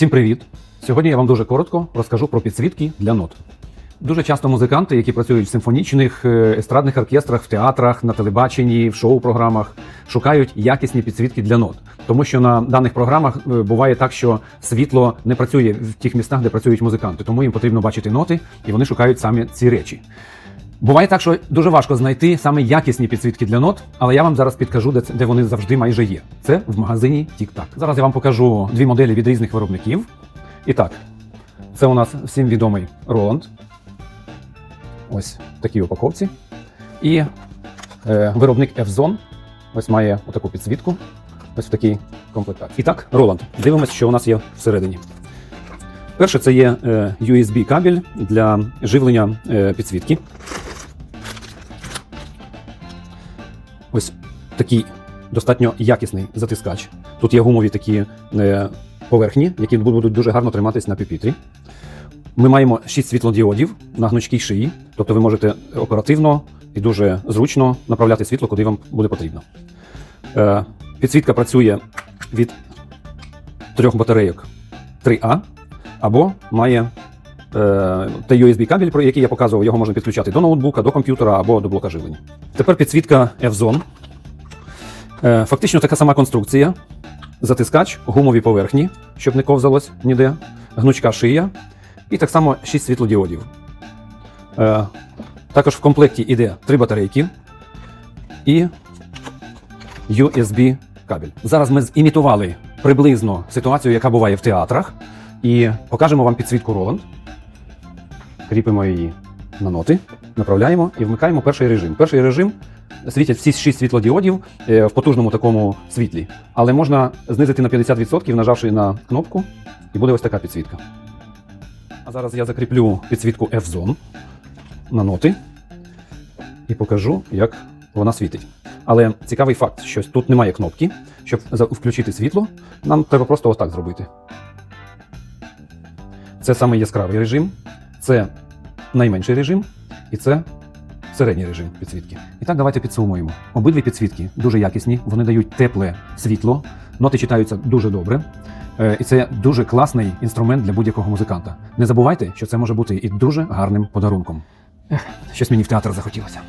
Всім привіт! Сьогодні я вам дуже коротко розкажу про підсвітки для нот. Дуже часто музиканти, які працюють в симфонічних е, естрадних оркестрах, в театрах, на телебаченні, в шоу-програмах, шукають якісні підсвітки для нот. Тому що на даних програмах е, буває так, що світло не працює в тих містах, де працюють музиканти, тому їм потрібно бачити ноти, і вони шукають саме ці речі. Буває так, що дуже важко знайти саме якісні підсвітки для нот, але я вам зараз підкажу, де, де вони завжди майже є. Це в магазині TikTak. Зараз я вам покажу дві моделі від різних виробників. І так, це у нас всім відомий Roland. Ось в такій упаковці. І е, виробник F-Zone ось має отаку підсвітку. Ось в такій комплектації. І так, Roland. Дивимось, що у нас є всередині. Перше, це є е, USB кабель для живлення е, підсвітки. Ось такий достатньо якісний затискач. Тут є гумові такі е, поверхні, які будуть дуже гарно триматись на піпітрі. Ми маємо 6 світлодіодів на гнучкій шиї, тобто ви можете оперативно і дуже зручно направляти світло, куди вам буде потрібно. Е, підсвітка працює від трьох батарейок 3А або має е, той USB кабель, про який я показував, його можна підключати до ноутбука, до комп'ютера або до блока живлення. Тепер підсвітка F-Zone. Е, фактично така сама конструкція. Затискач, гумові поверхні, щоб не ковзалось ніде, гнучка шия і так само 6 світлодіодів. Е, також в комплекті йде 3 батарейки і USB кабель. Зараз ми зімітували приблизно ситуацію, яка буває в театрах, і покажемо вам підсвітку Roland. Кріпимо її на ноти, направляємо і вмикаємо перший режим. Перший режим світять всі 6 світлодіодів е, в потужному такому світлі, але можна знизити на 50%, нажавши на кнопку, і буде ось така підсвітка. А зараз я закріплю підсвітку F-Zone на ноти і покажу, як вона світить. Але цікавий факт, що тут немає кнопки. Щоб включити світло, нам треба просто отак зробити. Це саме яскравий режим, це найменший режим, і це середній режим підсвітки. І так, давайте підсумуємо. Обидві підсвітки дуже якісні, вони дають тепле світло, ноти читаються дуже добре. Е, І це дуже класний інструмент для будь-якого музиканта. Не забувайте, що це може бути і дуже гарним подарунком. Ех, щось мені в театр захотілося.